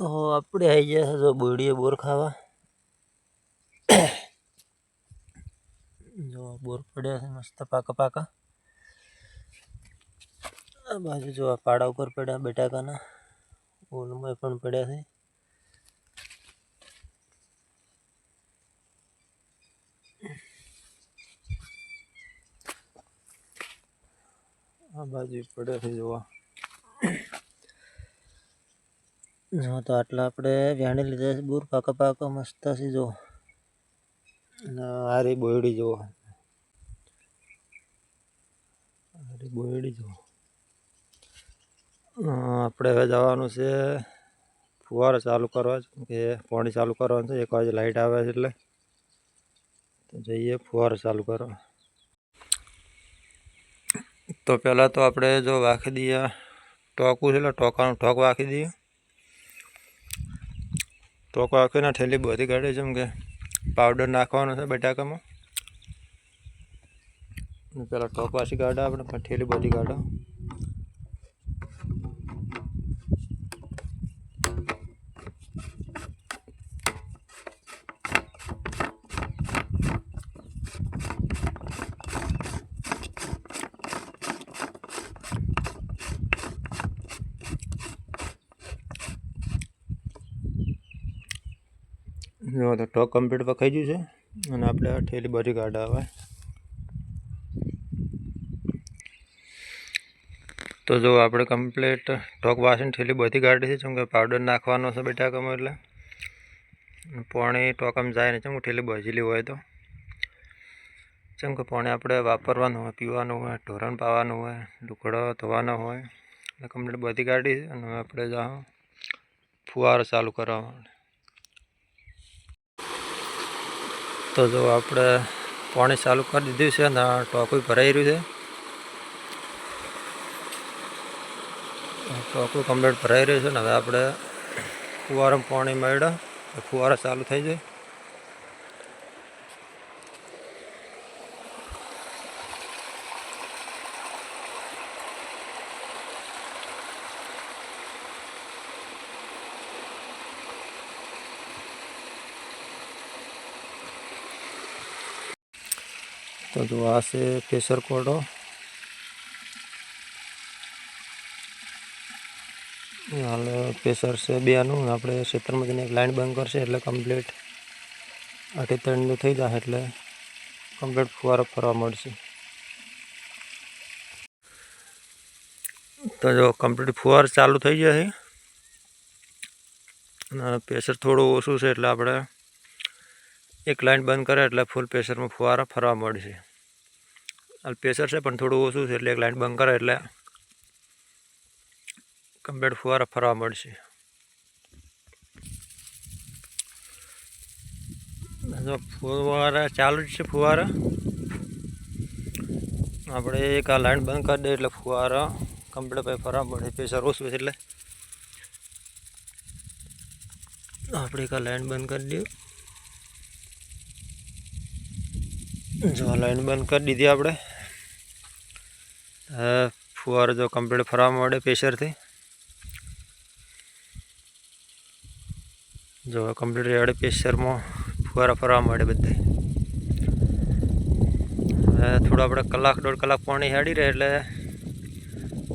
તો આપણે આવી ગયા જો બોડીએ બોર ખાવા. જો બોર પડ્યા છે મસ્ત પાકા પાકા. આ બાજુ જો આ પાડા ઉપર પડ્યા બટાકાના. ઓલમાં પણ પડ્યા છે. આ બાજુ પડ્યા છે જોવા. જો તો આટલા આપણે વ્યાણી લીધા છે. બોર પાકા પાકા મસ્ત છે, જો. હારી બોયડી જુઓ હારી બોયડી જુઓ આપણે હવે જવાનું છે ફુવારો ચાલુ કરવા કે પાણી ચાલુ કરવાનું છે. એક વાગે લાઇટ આવે છે એટલે. તો જઈએ ફુવારો ચાલુ કરવા. તો પહેલાં તો આપણે જો વાખી દઈએ. ટોકું છે એટલે ટોકાનું ટોક વાખી દઈએ. ટોક વાખીને થેલી બધી કાઢે જેમ કે પાવડર નાખવાનો છે બટાકામાં. પેલા ટોપ વાસી કાઢા આપણે પણ થેલી બધી કાઢો. જો તો ટોક કમ્પ્લીટ પકાઈ ગયું છે. અને આપણે ઠેલી બધી કાઢા આવે. તો જો આપણે કમ્પ્લીટ ટોક વાસીને ઠેલી બધી કાઢી છે. જેમ કે પાવડર નાખવાનો છે બટાકામાં એટલે. પાણી ટોકમ જાય ને ચમ ઠેલી બજેલી હોય તો. જેમ કે પાણી આપણે વાપરવાનું હોય, પીવાનું હોય, ઢોરણ પાવાનું હોય લુકડો ધોવાનો હોય. એટલે કમ્પ્લીટ બધી કાઢી છે. અને આપણે જાઓ ફુવારો ચાલુ કરવા માટે. તો જો આપણે પાણી ચાલુ કરી દીધું છે અને ટોકું ભરાઈ રહ્યું છે. ટોકું કમ્પ્લીટ ભરાઈ રહ્યું છે ને હવે આપણે ફુવારામાં પાણી મળ્યા. ફુવારા ચાલુ થઈ જાય. તો જો આ છે પ્રેશર કોડો. હાલ પ્રેશર છે બેનું. આપણે ક્ષેત્રમાં જઈને એક લાઈન બંધ કરશે એટલે કમ્પ્લીટ અઢી ત્રણનું થઈ જશે એટલે કમ્પ્લીટ ફુવારો ફરવા મળશે. તો જો કમ્પ્લીટ ફુવાર ચાલુ થઈ જશે. અને પ્રેશર થોડું ઓછું છે એટલે આપણે એક લાઇન બંધ કરે એટલે ફૂલ પ્રેશરમાં ફુવારા ફરવા મળશે. પ્રેશર છે પણ થોડું ઓછું છે એટલે એક લાઈન બંધ કરે એટલે કમ્પ્લેટ ફુવારા ફરવા મળશે. ફુવારા ચાલુ જ છે ફુવારા. આપણે એક આ લાઈન બંધ કરી દઈએ એટલે ફુવારા કમ્પ્લેટ પછી ફરવા મળે. પ્રેશર ઓછું છે એટલે. આપણે એક આ લાઈન બંધ કરી દઈએ. જો લાઈન બંધ કરી દીધી આપણે. ફુવારો જો કમ્પ્લીટ ફરવા મળે પ્રેશરથી જો કમ્પ્લીટ રેડ પ્રેશરમાં ફુવારા ફરવા મળે બધે થોડું આપણે કલાક દોઢ કલાક પાણી હેડી રહે એટલે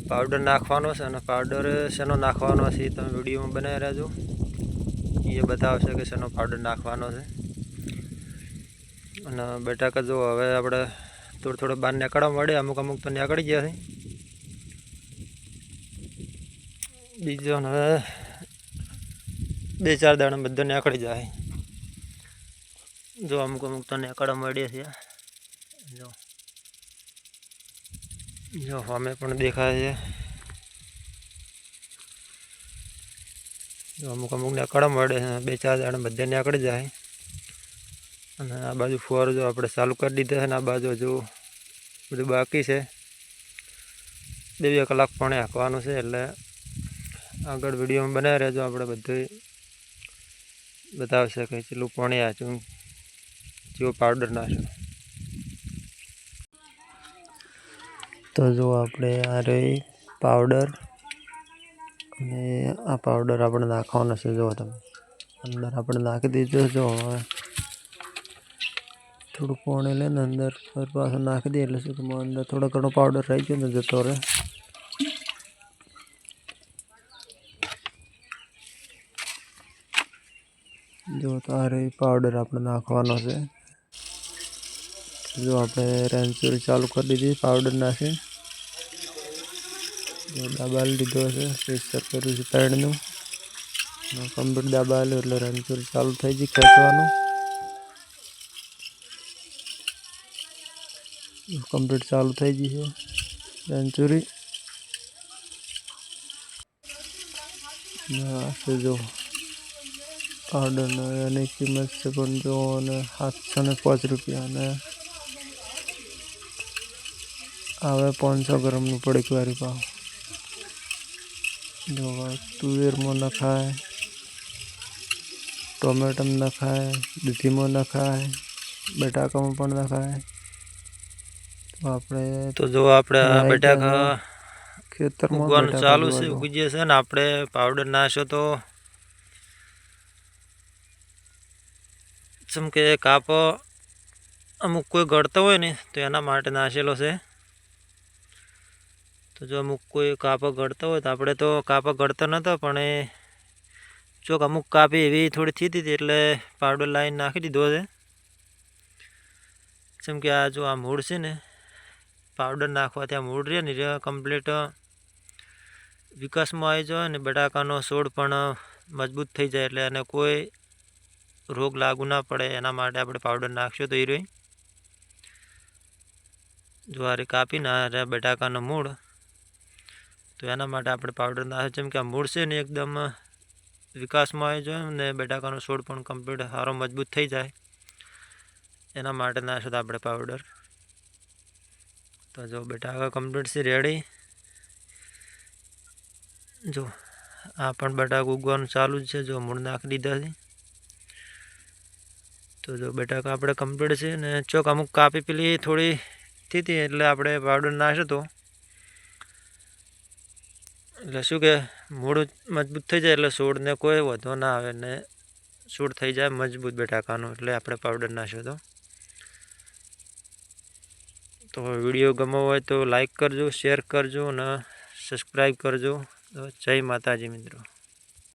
પાવડર નાખવાનો છે અને પાવડર શેનો નાખવાનો છે તમે વિડીયોમાં બનાવી રહેજો એ બતાવશે કે શેનો પાવડર નાખવાનો છે. અને બટાકા જો હવે આપણે થોડું થોડું બહાર નીકળવા મળે, અમુક અમુક તો નીકળી ગયા છે. બીજો હવે બે ચાર દાણા બધા નીકળી જાય. જો અમુક અમુક તો નીકળવા મળીએ છે. જો. જો, અમે પણ દેખાય છે. અમુક અમુક નીકળવા મળે બે ચાર દાણા બધા નીકળી જાય. અને આ બાજુ ફુવારો જો આપણે ચાલુ કરી દીધા છે ને આ બાજુ હજુ બધું બાકી છે. બે બે કલાક પાણી હાંકવાનું છે એટલે આગળ વિડીયોમાં બનાવી રહેજો, આપણે બધું બતાવશે કે કેટલું પાણી આચું જેવો પાવડર નાખ્યો. તો જો આપણે આ રહી પાવડર અને આ પાવડર આપણે નાખવાનો છે, જો તમે અંદર આપણે નાખી દીધો જો હવે થોડું પાણી લઈને અંદર ફરી પાછું નાખી દઈએ એટલે શું કે અંદર થોડો ઘણો પાવડર રહી ગયો ને જતો રહે જો તારે પાવડર આપણે નાખવાનો છે જો આપણે રેન્ચુરી ચાલુ કરી દીધી પાવડર નાખી દાબાલ લીધો છે પ્રેશર કર્યું છે પેડનું કમ્પ્લીટ દાબાલ્યું એટલે રેન્ચુરી ચાલુ થઈ ગઈ ખેંચવાનું કમ્પ્લીટ ચાલુ થઈ ગઈ છે સેન્ચુરી આ છે જો પાવડરનો એની કિંમત છે પણ જો અને સાતસો ને પાંચ રૂપિયા અને આવે પાંચસો ગ્રામનું પડીક વાળી પાવ જો તુવેરમાં નખાય ટોમેટોમાં નખાય દૂધીમાં નખાય બટાકામાં પણ નખાય તો આપણે તો જો આપણે બટાકા ખેતરમાં ઉગવાનું ચાલુ છે ઉગી છે ને આપણે પાવડર નાશો તો. જેમ કે કાપ અમુક કોઈ ગળતો હોય ને તો એના માટે નાશેલો છે. તો જો અમુક કોઈ કાપો ગળતો હોય તો આપણે તો કાપો ગળતો નહોતો પણ એ ચોક અમુક કાપી એવી થોડી થતી હતી એટલે પાવડર લાઈન નાખી દીધો છે. જેમ કે આ જો આ મૂળ છે ને પાવડર નાખવાથી આ મૂળ રહે ને એ કમ્પ્લીટ વિકાસમાં આવી જાય અને બટાકાનો છોડ પણ મજબૂત થઈ જાય એટલે એને કોઈ રોગ લાગુ ના પડે. એના માટે આપણે પાવડર નાખશું તો એ રહી જ્વારી કાપીને આ બટાકાનો મૂળ, તો એના માટે આપણે પાવડર નાખે જેમ કે આ મૂળ છે ને એકદમ વિકાસમાં આવી જાય અને બટાકાનો છોડ પણ કમ્પ્લીટ સારો મજબૂત થઈ જાય. એના માટે નાખશો તો આપણે પાવડર. તો જો બટાકા કમ્પ્લીટ છે રેડી જો, આ પણ બટાકા ઉગવાનું ચાલુ જ છે, જો મૂળ નાખી દીધા છે. તો જો બટાકા આપણે કમ્પ્લીટ છે ને ચોક અમુક કાપી પેલી થોડી હતી, એટલે આપણે પાવડર નાખ્યો તો. એટલે શું કે, મૂળ મજબૂત થઈ જાય, એટલે છોડને કોઈ વધો ના આવે ને છોડ થઈ જાય મજબૂત બેટાકાનો એટલે આપણે પાવડર નાખ્યો તો. તો વીડિયો ગમો હોય તો લાઈક કરજો શેર કરજો અને સબસ્ક્રાઈબ કરજો. જય માતાજી મિત્રો.